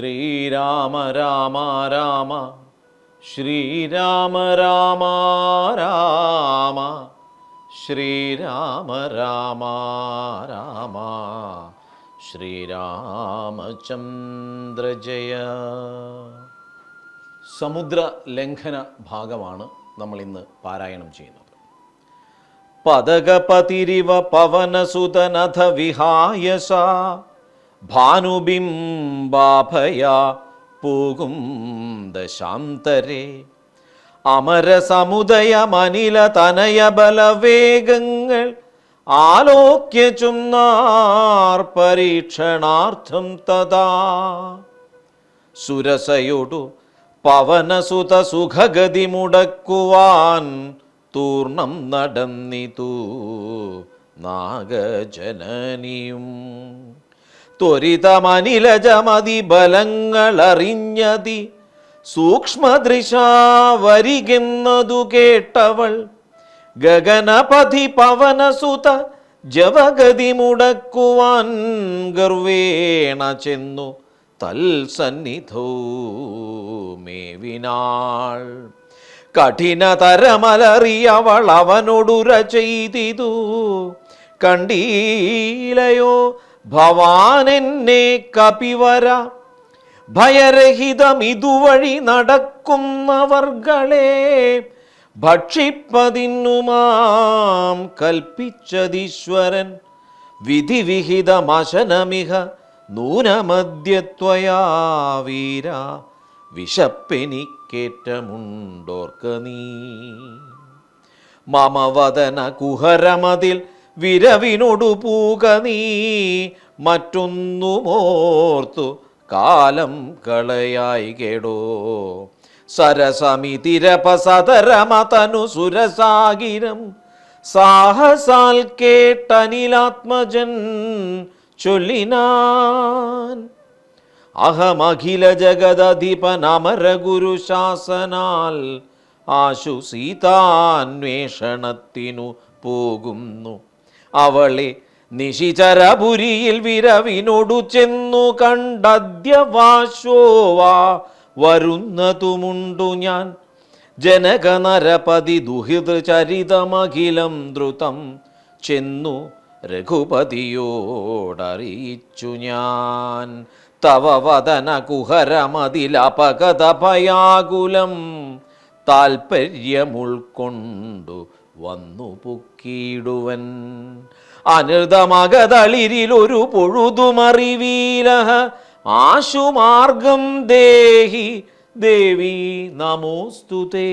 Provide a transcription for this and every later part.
ശ്രീരാമ രാമ രാമ ശ്രീരാമ രാമ രാമ ശ്രീരാമ രാമ രാമ ശ്രീരാമചന്ദ്ര ജയ. സമുദ്ര ലംഘന ഭാഗമാണ് നമ്മൾ ഇന്ന് പാരായണം ചെയ്യുന്നത്. പതകപതിരിവ പവനസുതനഥ വിഹായസ ഭാനുബിംബാഭയ പോകും അമരസമുദയമനില തനയ ബലവേഗങ്ങൾ ആലോക്യ ചുന്നാർ പരീക്ഷണാർത്ഥം തഥാ. സുരസയോടു പവനസുത സുഖഗതി മുടക്കുവാൻ തൂർണം നടന്നിതു നാഗജനനിയും. ത്വരിതമനിലജമതി ബലങ്ങളറിഞ്ഞതി സൂക്ഷ്മദൃശാവരികുന്നതു കേട്ടവൾ ഗഗനപതി പവനസുത ജവഗതി മുടക്കുവാൻ ഗർവേണ ചെന്നു തൽസന്നിധോ മേവിനാൾ. കഠിനതരമലറിയവൾ അവനോടുര ചെയ്തിതു. കണ്ടീലയോ ഭവാനെന്നെ കപിവര ഭയരഹിതം ഇതുവഴി നടക്കുന്നവർകളെ ഭക്ഷിപ്പതിന്നുമാം കൽപ്പിച്ചതീശ്വരൻ. വിധിവിഹിതമശനമിഹ നൂനമദ്യത്വയാ വീര വിശപ്പെനിക്കേറ്റമുണ്ടോർക്ക നീ. മമവദന കുഹരമതിൽ വിരവിനൊടു പൂക നീ മറ്റൊന്നുമോർത്തു കാലം കളയായി കേടോ. സരസമിതിരപസതരമതനു സുരസാഗിരം സാഹസാൽ കേട്ടനിലാത്മജൻ ചൊല്ലിനാൻ. അഹമഖില ജഗദധിപനമര ഗുരു ശാസനാൽ ആശു സീതാന്വേഷണത്തിനു പോകുന്നു. അവളെ നിശിചരപുരിയിൽ വിരവിനോടു ചെന്നു കണ്ടദ്യവാശോവാ വരുന്നതുമുണ്ടു ഞാൻ. ജനകനരപതി ദുഹിതചരിതമഖിലം ദ്രുതം ചെന്നു രഘുപതിയോടറിയിച്ചു ഞാൻ. തവ വദന കുഹരമതിലപകത ഭയാകുലം താൽപ്പര്യമുൾക്കൊണ്ടു വന്നു പൊക്കിയിടുവൻ. അനൃതമകതളിരിലൊരു പൊഴുതുമറിവീല ആശുമാർഗം ദേഹി ദേവി നമോസ്തുതേ.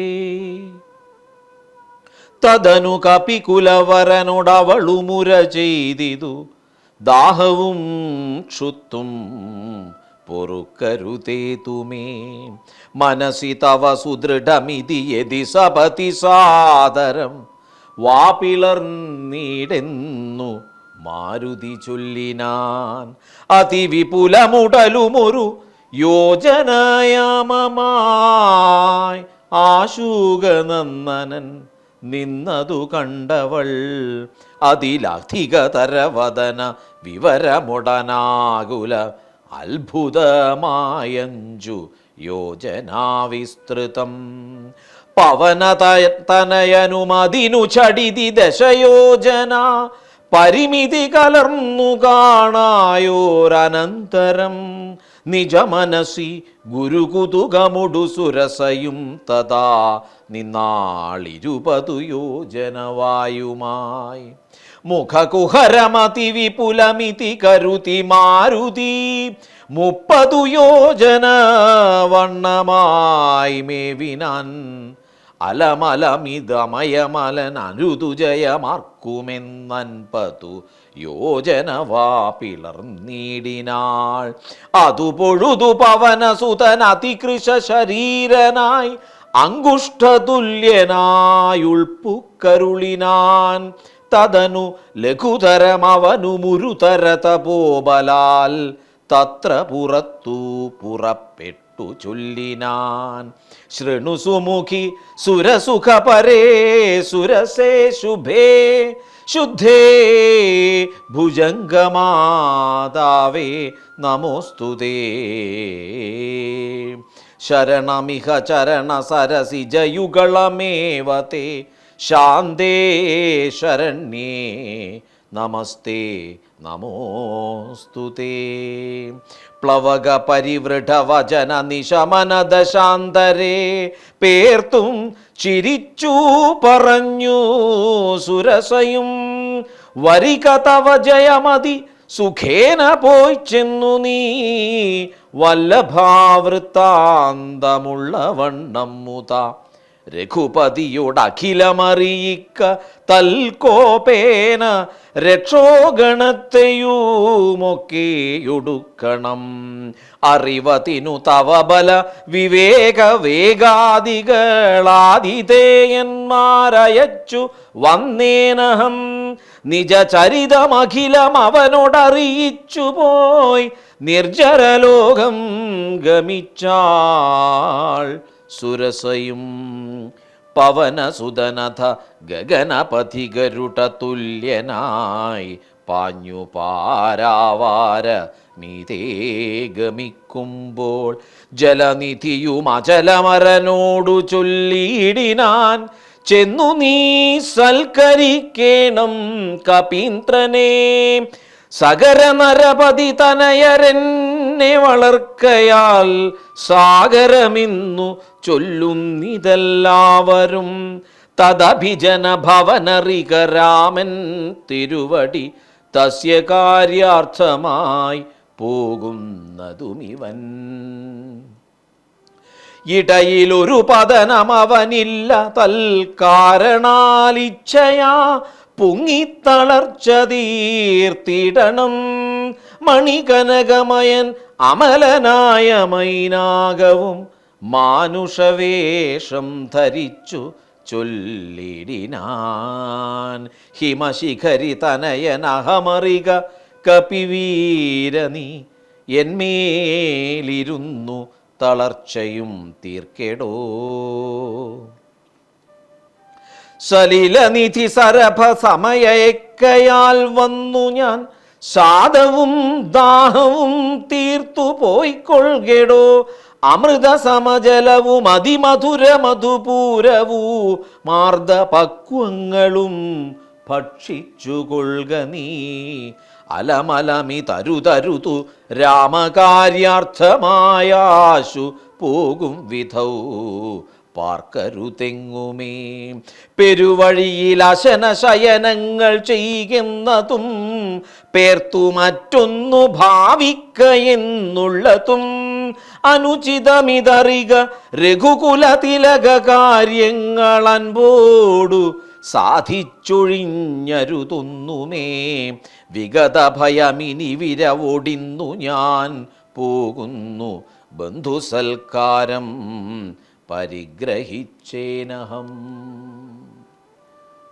തദനു കപികുലവരനോടവളുമുര ചെയ്തിതു. ദാഹവും ക്ഷുത്തും പൊറുക്കരുതേ തുമേ. മനസി തവ സുദൃഢമിതി യതി സപതി സാദരം. വാപിളർന്നീടെന്നു മാരുതി ചൊല്ലിനാൻ അതിവിപുലമുടലുമൊരു യോജനയാമമായി ആശൂകനന്ദനൻ നിന്നതു കണ്ടവൾ അതിലധികതരവദന വിവരമുടനാകുല അത്ഭുതമായഞ്ചു യോജനാവിസ്തൃതം പവനതനയനുമതിനു ചടിതി ദശയോജന. പരിമിതി കലർന്നു കാണായോരനന്തരം. നിജമനസി ഗുരുകുതുകമുടു സുരസയും തഥാ നിന്നാളിരുപതു യോജനവായുമായി മുഖകുഹരമതി വിപുലമിതി കരുതി മാരുതി. മുപ്പതു യോജന വണ്ണമായി മേവിനാൻ അലമലമിതമയമലൻ അനുതുജയമാർക്കുമെന്നൻപതു യോജനവാ പിളർന്നീടിനാൾ അതു പൊഴുതു പവനസുതൻ അതികൃശ ശരീരനായി അങ്കുഷ്ഠതുല്യനായുൾപ്പുക്കരുളിനാൻ. തദനു ലഘുതരമവനു മുരുതര തപോബലാൽ തത്ര പുറത്തു പുറപ്പെട്ടു തൊട്ടു ചൊല്ലിനാൻ. ശൃണു സുമുഖി സുരസുഖ പരേ സുരസേ ശുഭേ ശുദ്ധേ ഭുജംഗമാതാവേ നമോസ്തുതേ ശരണമിഹ ചരണ സരസിജയുഗളമേവത്തെ ശാന്തേ ശരണ്യേ നമസ്തേ നമോസ്തുതേ പ്ലവക പരിവൃഢവചന നിശമന ദശാന്തരേ പേർത്തും ചിരിച്ചു പറഞ്ഞു സുരസയും. വരിക തവ ജയമതി സുഖേന പോയി ചെന്നു നീ. വല്ലഭാവൃത്താന്തമുള്ള വണ്ണം മുത. രഘുപതിയോട് അഖിലമറിയിക്ക തൽക്കോപേന രക്ഷോഗണത്തെയുമൊക്കെയൊടുക്കണം. അറിവതിനു തവ ബല വിവേക വേഗാദികളാതിഥേയന്മാരയച്ചു വന്നേനഹം. നിജചരിതമഖിലം അവനോടറിയിച്ചു പോയി നിർജരലോകം ഗമിച്ചാൾ. സുരസയും പവനസുതനഥ ഗഗനപഥികരുട തുല്യനായി പാഞ്ഞു പാരാവാര നീതേ ഗമിക്കുമ്പോൾ ജലനിധിയും അചലമരനോടു ചൊല്ലിയിടിനാൻ ചെന്നു നീ സൽക്കരിക്കേണം കപീന്ദ്രനെ. സകര നരപതി തനയരെന്നെ വളർക്കയാൽ സാഗരമിന്നു ചൊല്ലുന്നിതെല്ലാവരും തദഭിജന ഭവനറിക രാമൻ തിരുവടി തസ്യ കാര്യാർത്ഥമായി പോകുന്നതുമിവൻ. ഇടയിലൊരു പതനം അവനില്ല തൽക്കാരണാലിച്ഛയാ പൊങ്ങിത്തളർച്ച തീർത്തിടണം. മണികനകമയൻ അമലനായ മൈനാകവും മാനുഷവേഷം ധരിച്ചു ചൊല്ലിടിനാൻ. ഹിമശിഖരി തനയനഹമറിക കപിവീരനി എന്മേലിരുന്നു തളർച്ചയും തീർക്കെടോ. സലിലനിധി സരഭ സമയക്കയാൽ വന്നു ഞാൻ ശാദവും ദാഹവും തീർത്തു പോയിക്കൊള്ളുകടോ. അമൃത സമജലവും അതിമധുര മധുപൂരവൂ. മാർദ്ദ പക്വങ്ങളും ഭക്ഷിച്ചുകൊള്ളുക നീ. അലമലമി തരു തരുതു രാമകാര്യാർത്ഥമായാശു പോകും വിധൗ. പാർക്കരുതെങ്ങുമേ? പെരുവഴിയിൽ അശന ശയനങ്ങൾ ചെയ്യുന്നതും പേർത്തു മറ്റൊന്നു ഭാവിക്ക എന്നുള്ളതും അനുചിതമിതറിക രഘുകുല തിലക കാര്യങ്ങൾ അൻപോടു സാധിച്ചൊഴിഞ്ഞരുതൊന്നുമേ. വിഗത ഭയമിനി വിരവൊടിന്നു ഞാൻ പോകുന്നു ബന്ധുസൽക്കാരം പരിഗ്രഹിച്ചേനഹം.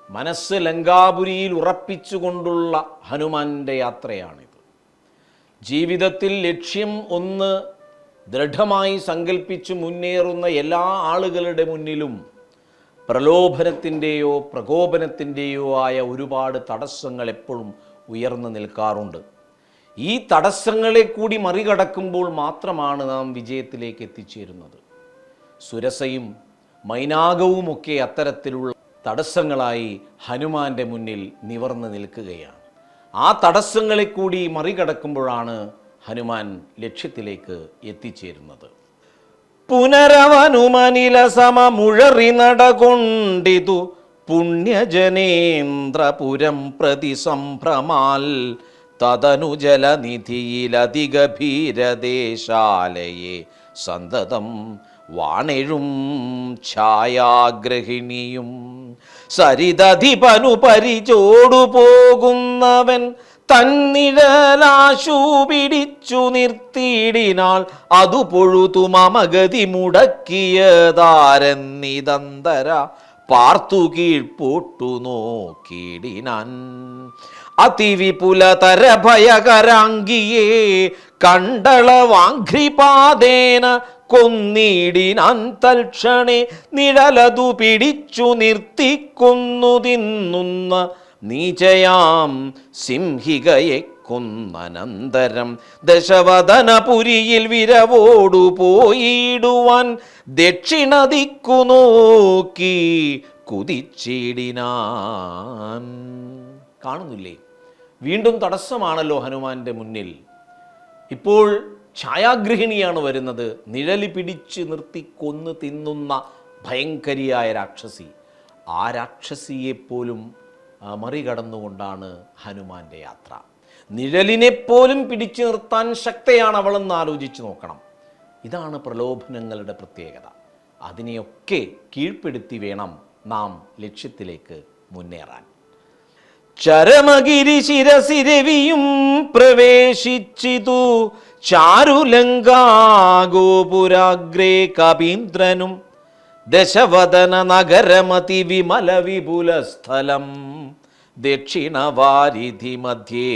മനസ്സ് ലങ്കാപുരിയിൽ ഉറപ്പിച്ചുകൊണ്ടുള്ള ഹനുമാന്റെ യാത്രയാണിത്. ജീവിതത്തിൽ ലക്ഷ്യം ഒന്ന് ദൃഢമായി സങ്കല്പിച്ച് മുന്നേറുന്ന എല്ലാ ആളുകളുടെ മുന്നിലും പ്രലോഭനത്തിന്റെയോ പ്രകോപനത്തിന്റെയോ ആയ ഒരുപാട് തടസ്സങ്ങൾ എപ്പോഴും ഉയർന്നു നിൽക്കാറുണ്ട്. ഈ തടസ്സങ്ങളെ കൂടി മറികടക്കുമ്പോൾ മാത്രമാണ് നാം വിജയത്തിലേക്ക് എത്തിച്ചേരുന്നത്. സുരസയും മൈനാകവുമൊക്കെ അത്തരത്തിലുള്ള തടസ്സങ്ങളായി ഹനുമാന്റെ മുന്നിൽ നിവർന്നു നിൽക്കുകയാണ്. ആ തടസ്സങ്ങളെ കൂടി മറികടക്കുമ്പോഴാണ് ഹനുമാൻ ലക്ഷ്യത്തിലേക്ക് എത്തിച്ചേരുന്നത്. പുനരവനുമനില സമമുഴറി നടകൊണ്ടിതു പുണ്യജനേന്ദ്രപുരം പ്രതി സംഭ്രമാൽ തതനു ജലനിധിയിലതിഗഭീരദേശാലയെ സന്തതം വാണെഴും ഛായാഗ്രഹിണിയും സരിതധിപനു പരിചോടു പോകുന്നവൻ തന്നിഴലാശു പിടിച്ചു നിർത്തിയിടിനാൾ അതു പൊഴുതു മമഗതി മുടക്കിയതാരെന്നിതന്തര പാർത്തു കീഴ്പോട്ടു നോക്കിയിടിനാൻ. അതിവിപുലതര ഭയകരാംഗിയേ കണ്ടളവാഘ്രിപാദേന കൊന്നിടിനാൻ തൽക്ഷണേ നിഴലതു പിടിച്ചു നിർത്തിക്കൊന്നു തിന്നുന്ന നീചയാം സിംഹികയെ കൊന്നനന്തരം. ദശവദനപുരിയിൽ വിരവോടു പോയിടുവാൻ ദക്ഷിണ ദിക്കു നോക്കി കുതിച്ചിടിനാൻ. കാണുന്നില്ലേ? വീണ്ടും തടസ്സമാണല്ലോ ഹനുമാന്റെ മുന്നിൽ. ഇപ്പോൾ ഛായാഗ്രഹിണിയാണ് വരുന്നത്. നിഴലി പിടിച്ച് നിർത്തി കൊന്നു തിന്നുന്ന ഭയങ്കരിയായ രാക്ഷസി. ആ രാക്ഷസിയെപ്പോലും മറികടന്നുകൊണ്ടാണ് ഹനുമാന്റെ യാത്ര. നിഴലിനെപ്പോലും പിടിച്ചു നിർത്താൻ ശക്തയാണ് അവളെന്ന് ആലോചിച്ച് നോക്കണം. ഇതാണ് പ്രലോഭനങ്ങളുടെ പ്രത്യേകത. അതിനെയൊക്കെ കീഴ്പ്പെടുത്തി വേണം നാം ലക്ഷ്യത്തിലേക്ക് മുന്നേറാൻ. ചരമഗിരി ശിരസിരവിയും പ്രവേശിച്ചിതു. ചാരുലങ്കാഗോപുരാഗ്രേ കപീന്ദ്രനും ദശവദന നഗരമതി വിമല വിപുല സ്ഥലം ദക്ഷിണവാരിധി മധ്യേ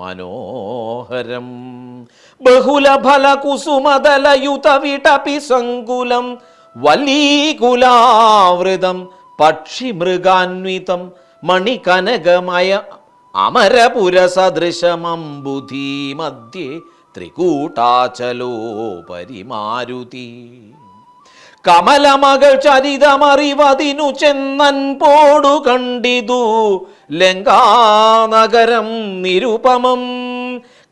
മനോഹരം. ബഹുലഫല കുസുമദലയുത വിടപി സങ്കുലം വലീകുലാവൃതം പക്ഷിമൃഗാന്വിതം മണികനകമയ അമരപുരസദൃശമംബുധീ മധ്യേ ത്രികൂട്ടാചലോപരി മാരുതി കമലമകൾ ചരിതമറിവതിനു ചെന്നൻ പോടു കണ്ടിതു. ലങ്കാനഗരം നിരുപമം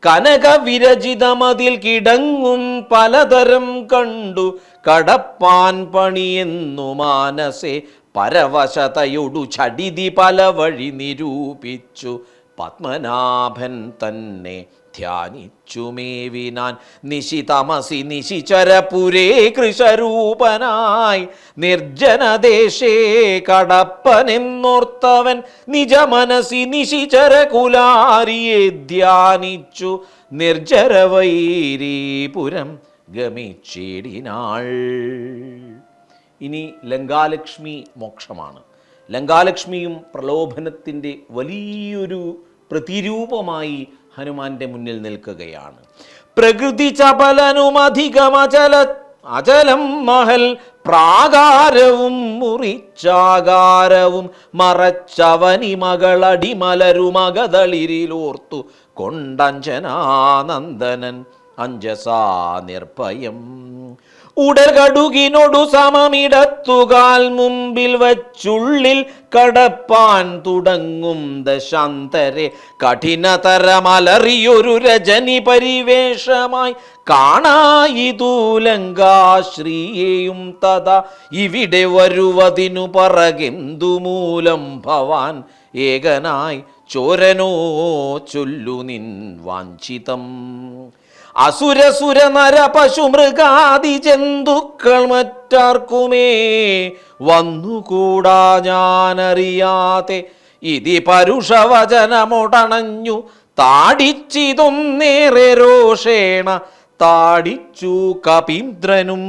കനക വിരചിതമതിൽ കിടങ്ങും പലതരം കണ്ടു. കടപ്പാൻ പണിയെന്നു മാനസെ പരവശതയൊടു ചടിതി പല വഴി നിരൂപിച്ചു. പത്മനാഭൻ തന്നെ ധ്യാനിച്ചു മേവിനാൻ നിശിതമസി നിശിചരപുരേ കൃഷരൂപനായി. നിർജനദേശേ കടപ്പനെന്നോർത്തവൻ. നിജമനസി നിശിചരകുലാരിയെ ധ്യാനിച്ചു. നിർജരവൈരീപുരം ഗമിച്ചിടിനാൾ. ഇനി ലങ്കാലക്ഷ്മി മോക്ഷമാണ്. ലങ്കാലക്ഷ്മിയും പ്രലോഭനത്തിന്റെ വലിയൊരു പ്രതിരൂപമായി ഹനുമാന്റെ മുന്നിൽ നിൽക്കുകയാണ്. പ്രകൃതി ചപലനുമധികമചല അചലം മഹൽ പ്രാകാരവും മുറിച്ചാകാരവും മറച്ചവനി മകളടിമലരുമകതളിരിലോർത്തു കൊണ്ടഞ്ജനാനന്ദനൻ അഞ്ജസാ നിർഭയം. ഉടൽകടുകിനൊടു സമമിടത്തുകാൽ മുമ്പിൽ വച്ചുള്ളിൽ കടപ്പാൻ തുടങ്ങും ദശാന്തരെ. കഠിനതരമലറിയൊരു രജനി പരിവേഷമായി കാണായി ലങ്കാശ്രീയെയും തഥ. ഇവിടെ വരുവതിനു പറകെന്തു മൂലം ഭവാൻ ഏകനായി ചോരനോ ചൊല്ലു നിൻ വാഞ്ചിതം. അസുരസുര നര പശു മൃഗാദി ജന്തുക്കൾ മറ്റാർക്കുമേ? വന്നുകൂടാ ഞാനറിയാതെ ഇതി പരുഷവചനമൊടണഞ്ഞു താടിച്ചിതൊന്നേറെ രോഷേണ താടിച്ചു കപീന്ദ്രനും.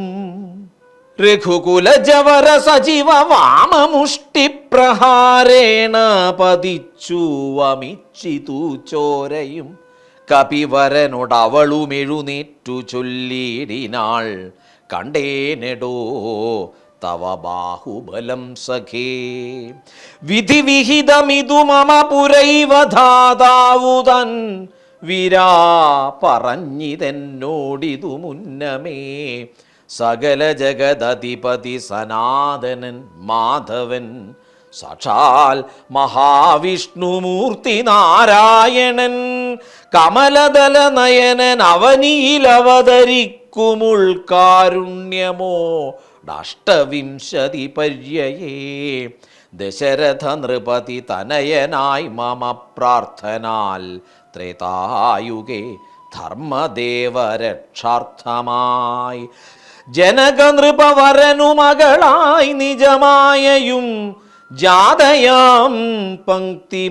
രഘുകുല ജവര സജീവ വാമമുഷ്ടി പ്രഹാരേണ പതിച്ചു വമിച്ചിതു ചോരയും. കപിവരനോടവളുമെഴുന്നേറ്റു ചൊല്ലിടിനാൾ കണ്ടേനെടോ തവ ബാഹുബലം സഖേ. വിധിവിഹിതമിതു മമ പുരൈവധാതാവുതൻ വിരാ പറഞ്ഞിതെന്നോടിതു മുന്നമേ. സകല ജഗദധിപതി സനാതനൻ മാധവൻ സാക്ഷാൽ മഹാവിഷ്ണുമൂർത്തി നാരായണൻ. കമലദല നയനൻ അവനിയിൽ അഷ്ടവിംശതി പര്യയേ ദശരഥ നൃപതി തനയനായി മമ പ്രാർത്ഥനാൽ. ത്രേതായുഗേ ധർമ്മദേവരക്ഷാർത്ഥമായി. ജനകനൃപവരനു മകളായി നിജമായയും ജാതയാം പങ്ക്തി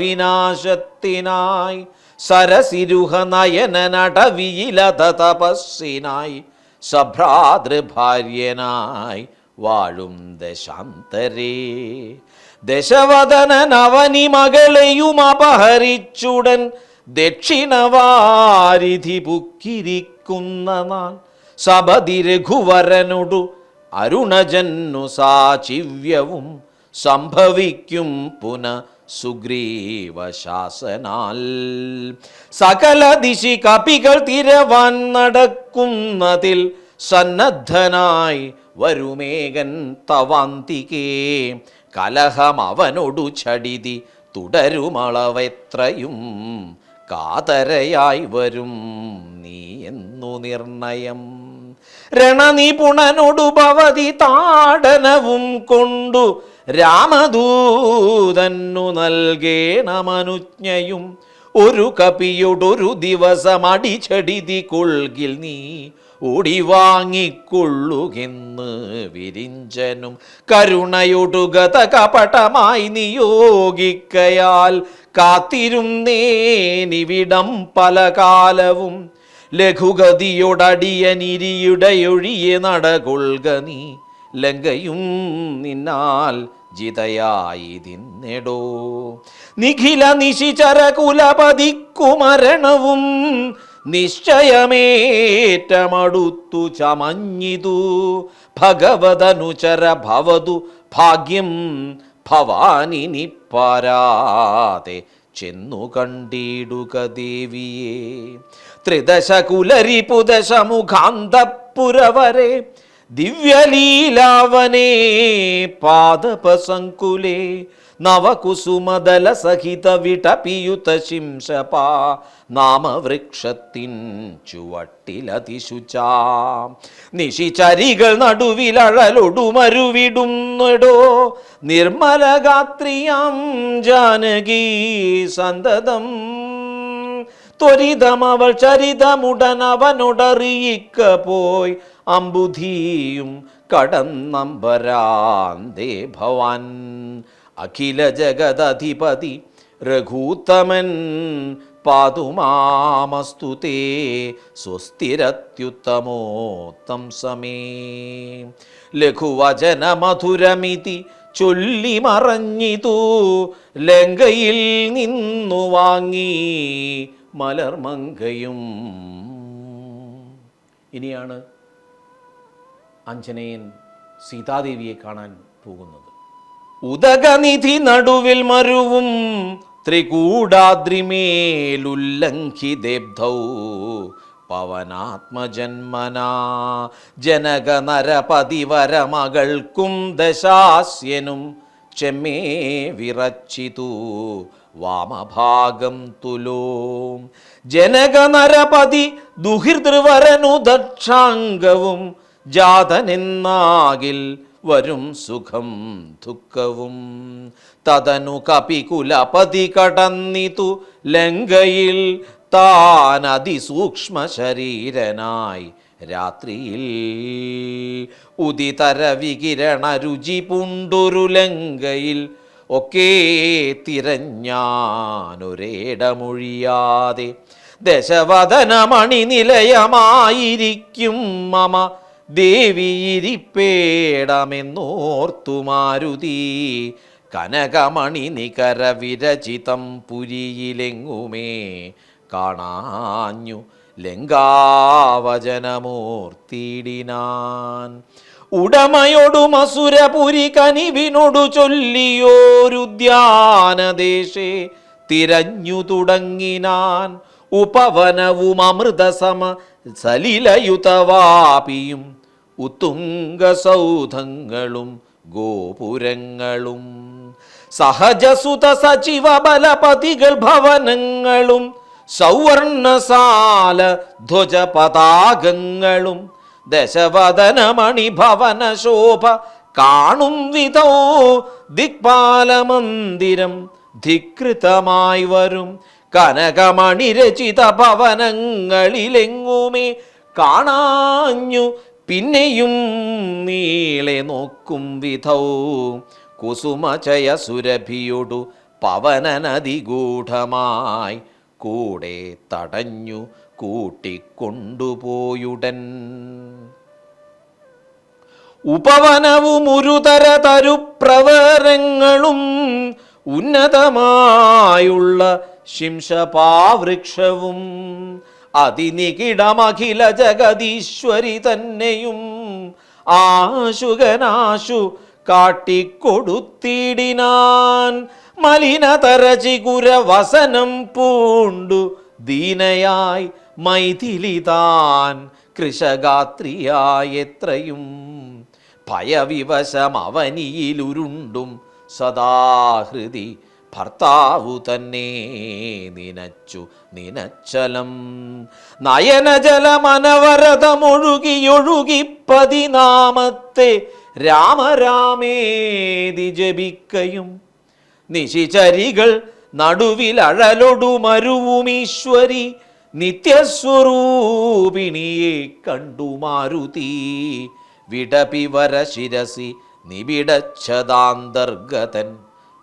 വിനാശത്തിനായി സരസിരുഹ നയനടവിയിലത തപസ്സിനായി സഭ്രാതൃഭാര്യനായി വാഴും ദശാന്തരേ. ദശവദനൻ അവനി മകളെയും അപഹരിച്ചുടൻ ദക്ഷിണവാരിധി പുക്കിരിക്കുന്ന നാൾ സബതി രഘുവരനൊടു അരുണജന്നു സാചിവ്യവും സംഭവിക്കും പുന സുഗ്രീവശാസനാൽ. സകല ദിശി കപികൾ തിരവാൻ നടക്കുന്നതിൽ സന്നദ്ധനായി വരുമേകൻ തവാന്തികേ. കലഹം അവനൊടു ചടിതി തുടരുമളവെത്രയും കാതരയായി വരും നീ എന്നു നിർണയം. രണനിപുണനൊടു ഭവതി താടനവും കൊണ്ടു രാമദൂതന്നു നൽകേണമനുജ്ഞയും ഒരു കപിയോടൊരു ദിവസം അടിച്ചടിതി കൊൽകിൽ നീ ഓടിവാങ്ങിക്കൊള്ളുകെന്ന് വിരിഞ്ചനും കരുണയൊടുകത കപടമായി നിയോഗിക്കയാൽ കാത്തിരുന്നേനിവിടം പല കാലവും ലഘുഗതിയോടടിയനിരിയുടെ ഒഴിയെ നടകൊള്ളുക നീ. ലങ്കയും നിന്നാൽ ജിതയായി തിന്നെടോ നിഖില നിശിചര കുലപതിക്കുമരണവും നിശ്ചയമേറ്റമടുത്തു ചമഞ്ഞിതു. ഭഗവതനുചര ഭവതു ഭാഗ്യം ഭവാനിനി പാരാതെ ചെന്നു കണ്ടിടുക ദേവിയെ. ത്രിദശ കുലരിപുദശ മുഖാന്തപുരവരെ ദിവ്യലീലാവനേ പാദപസങ്കുലേ നവകുസുമദല സഹിത വിടപിയുത ശിംശപ നാമവൃക്ഷത്തിൻ ചുവട്ടിലതിശുചാ. നിശിചരികൾ നടുവിലഴലൊടുമരുവിടുന്നടോ നിർമ്മലഗാത്രിയാം ജാനകി സന്തതം. ത്വരിതമവൾ ചരിതമുടനവനൊടറിയിക്ക പോയി അമ്പുധിയും കടന്നമ്പരാന്തേ ഭവാൻ. അഖില ജഗദധിപതി രഘൂത്തമൻ പാതുമാമസ്തുതേ സ്വസ്തിരത്യുത്തമോത്തം സമേ. ലഘുവചനമധുരമിതി ചൊല്ലി മറഞ്ഞിതു ലങ്കയിൽ നിന്നു വാങ്ങി മലർമങ്കയും ഇനിയാണ് അഞ്ജനയൻ സീതാദേവിയെ കാണാൻ പോകുന്നത്. ഉദകനിധി നടുവിൽ മരുവും ത്രികൂടാദ്രിമേലുല്ലംഘിദേബ്ധൗ. പവനാത്മജന്മനാ ജനകനരപതിവരമകൾക്കും ദശാസ്യനും ചെമ്മേ വിറച്ചിതു. വാമഭാഗം തുലോ. ജനകനരപതി ദുഹിർദ്രുവരനു ദക്ഷാംഗവും ജാതനെന്നാകിൽ വരും സുഖം ദുഃഖവും. തതനു കപികുലപതി കടന്നിതു ലങ്കയിൽ. താൻ അതിസൂക്ഷ്മ ശരീരനായി രാത്രിയിൽ. ഉദിതര വികിരണ രുചി പുണ്ടൊരു ലങ്കയിൽ. ഒക്കെ തിരഞ്ഞാനൊരേടമൊഴിയാതെ ദശവദനമണി നിലയമായിരിക്കും മമ. ദേവിയിരിപ്പേടമെന്നോർത്തു മാരുതി കനകമണി നികര വിരചിതം പുരിയിലെങ്ങുമേ കാണാഞ്ഞു ലങ്കാവചനമൂർത്തിയിടിനാൻ ഉടമയൊടു മസുരപുരി കനിവിനോടു ചൊല്ലിയോരുദ്യാനദേശേ തിരഞ്ഞു തുടങ്ങിനാൻ. ഉപവനവും അമൃതസമ സലിലയുതവാപിയും ഉത്തുംഗസൗധങ്ങളും ഗോപുരങ്ങളും സഹജസുത സചിവ ബലപതികൾ ഭവനങ്ങളും സൗവർണസാല ധ്വജ പതാകങ്ങളും ദശവദനമണി ഭവന ശോഭ കാണും വിധോ ദിക്പാലമന്ദിരം ധികൃതമായി വരും. കനകമണിരചിത ഭവനങ്ങളിലെങ്ങുമേ കാണാഞ്ഞു പിന്നെയും നീളെ നോക്കും വിധൗ. കുസുമചയ സുരഭിയൊടു പവനനതിഗൂഢമായി കൂടെ തടഞ്ഞു കൂട്ടിക്കൊണ്ടുപോയുടൻ. ഉപവനവും ഒരുതര തരുപ്രവരങ്ങളും ഉന്നതമായുള്ള ശിംശപാവൃക്ഷവും അതിനികിടമഖില ജഗതീശ്വരി തന്നെയും ആശുകനാശു കാട്ടിക്കൊടുത്തിടിനാൻ മലിനതരചികുര വസനം പൂണ്ടു ദീനയായി മൈഥിലിതാൻ കൃഷഗാത്രിയായെത്രയും ഭയവിവശം അവനിയിലുരുണ്ടും സദാഹൃതി ഭർത്താവു തന്നെ നിനച്ചു നിനച്ചലം. നയനജലമനവരതമൊഴുകിയൊഴുകി പതിനാമത്തെ രാമരാമേതി ജപിക്കയും. നിശിചരികൾ നടുവിലഴലൊടുമരുവുമീശ്വരി നിത്യസ്വരൂപിണിയെ കണ്ടു മാരുതി. വിടപിവര ശിരസി നിബിടച്ഛതാന്തർഗതൻ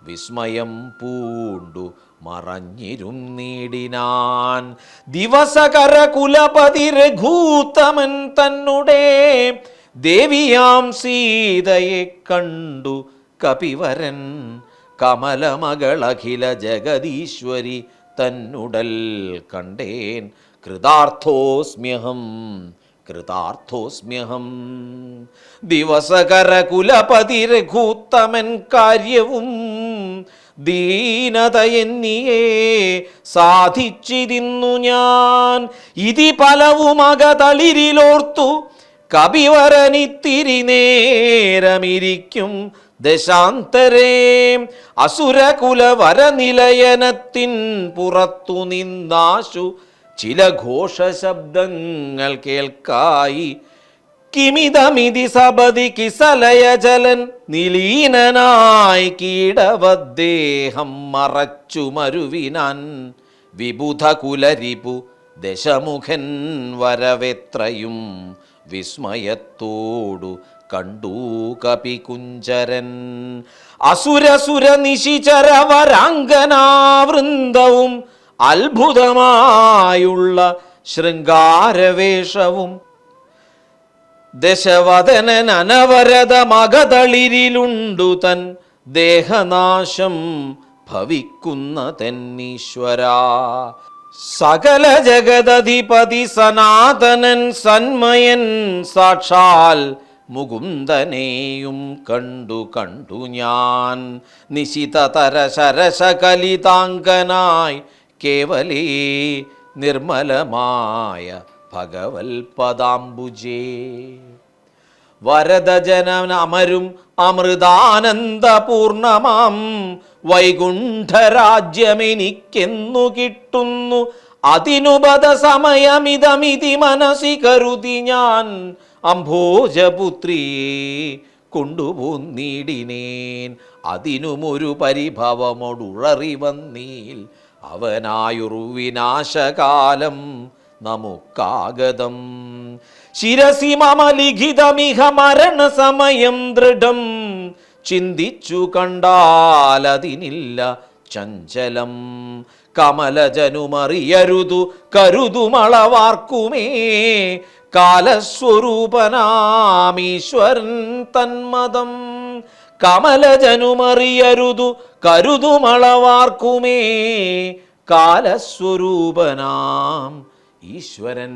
വിസ്മയം പൂണ്ടു മറഞ്ഞിരുന്നീടിനാൻ ദിവസകര കുലപതി രഘൂത്തമൻ തന്നെ ദേവിയാം സീതയെ കണ്ടു കപിവരൻ. കമലമകളഖില ജഗദീശ്വരി തന്നുടൽ കണ്ടേൻ. കൃതാർത്ഥോസ്മ്യഹം കൃതാർത്ഥോസ്മ്യഹം. ദിവസകരകുലപതി രഘുത്തമൻ കാര്യവും ദീനതയെന്നിയേ സാധിച്ചിരുന്നു ഞാൻ. ഇതി പലവുമകതളിരിലോർത്തു കപിവരനിത്തിരി നേരമിരിക്കും ദശാന്തരേ. അസുരകുലവരനിലയനത്തിൻ പുറത്തു നിന്നാശു ചില ഘോഷശബ്ദങ്ങൾ കേൾക്കായി. കിമിതമിതി സബതി കിസലയജലൻ നിലീനനായി കീടവദ്ദേഹം മറച്ചു മരുവിനാൻ. വിബുധ കുലരിപു ദശമുഖൻ വരവെത്രയും വിസ്മയത്തോടു കണ്ടു കപികുഞ്ചരൻ അസുരസുര നിശിചരവരാങ്കനാവൃന്ദവും അത്ഭുതമായുള്ള ശൃംഗാരവേഷവും ദശവദനൻ അനവരത മകതളിരിലുണ്ടു തൻ ദേഹനാശം ഭവിക്കുന്ന തന്നീശ്വര സകല ജഗതധിപതി സനാതനൻ സന്മയൻ സാക്ഷാൽ മുകുന്ദനെയും കണ്ടു കണ്ടു ഞാൻ. നിശിതതര ശരശകലിതാങ്കനായി കേവലേ നിർമ്മലമായ ഭഗവൽ പദാംബുജേ വരദജനമരും അമൃതാനന്ദപൂർണമാം. വൈകുണ്ഠരാജ്യമെനിക്കെന്നു കിട്ടുന്നു. അതിനുപത സമയമിതമിതി മനസി കരുതി ഞാൻ. അംഭോജപുത്രിയെ കൊണ്ടുപോന്നിടിനേൻ. അതിനുമൊരു പരിഭവമൊടുഴറി വന്നീൽ അവനായുർവിനാശകാലം നമുക്കാഗതം. ശിരസി ലിഖിതമിഹ മരണസമയം ദൃഢം. ചിന്തിച്ചു കണ്ടാലതിനില്ല ചഞ്ചലം. കമലജനുമറിയരുതു കരുതുമളവാർക്കുമേ. കാലസ്വരൂപനാമീശ്വരൻ തന്മതം. കമലജനുമറിയരുതു കരുതുമളവാർക്കുമേ കാലസ്വരൂപനാം ഈശ്വരൻ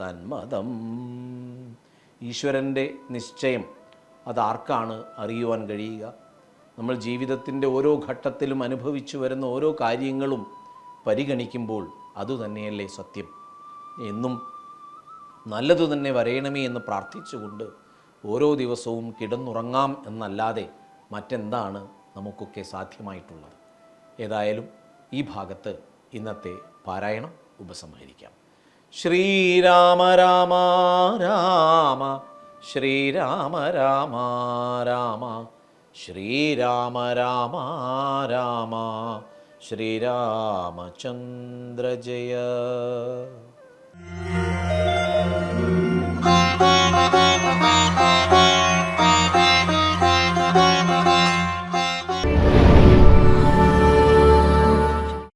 തന്മതം. ഈശ്വരന്റെ നിശ്ചയം അതാർക്കാണ് അറിയുവാൻ കഴിയുക? നമ്മൾ ജീവിതത്തിന്റെ ഓരോ ഘട്ടത്തിലും അനുഭവിച്ചു വരുന്ന ഓരോ കാര്യങ്ങളും പരിഗണിക്കുമ്പോൾ അതുതന്നെയല്ലേ സത്യം? എന്നും നല്ലതു തന്നെ വരയണമേ എന്ന് പ്രാർത്ഥിച്ചുകൊണ്ട് ഓരോ ദിവസവും കിടന്നുറങ്ങാം എന്നല്ലാതെ മറ്റെന്താണ് നമുക്കൊക്കെ സാധ്യമായിട്ടുള്ളത്. ഏതായാലും ഈ ഭാഗത്ത് ഇന്നത്തെ പാരായണം ഉപസംഹരിക്കാം. ശ്രീരാമ രാമ രാമ ശ്രീരാമ രാമ രാമ ശ്രീരാമ രാമ രാമ ശ്രീരാമചന്ദ്ര ജയ.